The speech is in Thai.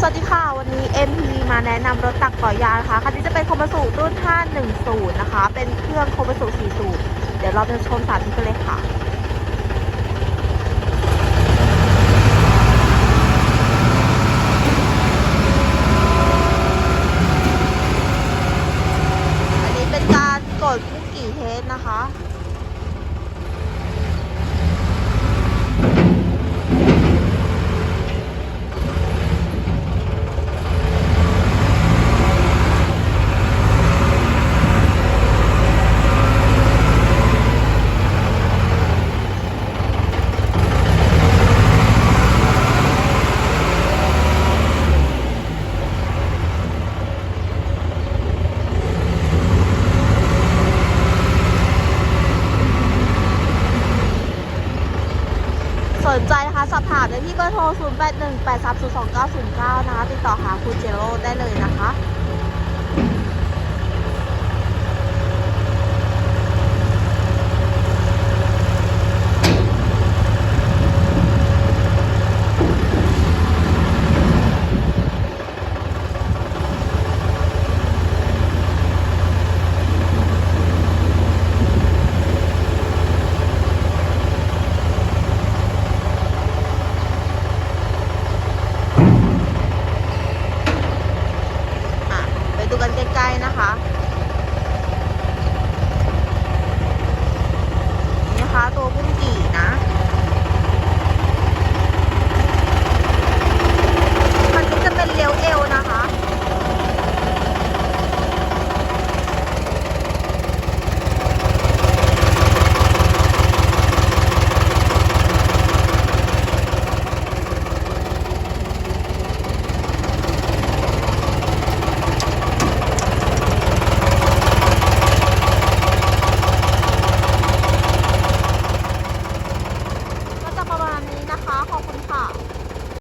สวัสดีค่ะ วันนี้ MP มาแนะนำรถตักต่อยานะคะคันนี้จะเป็นโคมสูรุ่น 510 นะคะ เป็นเครื่องโคมสู4สูบเดี๋ยวเราจะชมสาธิตกันเลยค่ะอันนี้เป็นการกดคุกกี้เทสนะคะ สนใจนะคะสอบถามได้ที่เบอร์โทร 0 8 1 8 3 0 2 9 0 9 นะคะ ติดต่อหาคุณเจโร่ได้เลยนะคะ อะ ไป ดูกันใกล้ๆนะคะ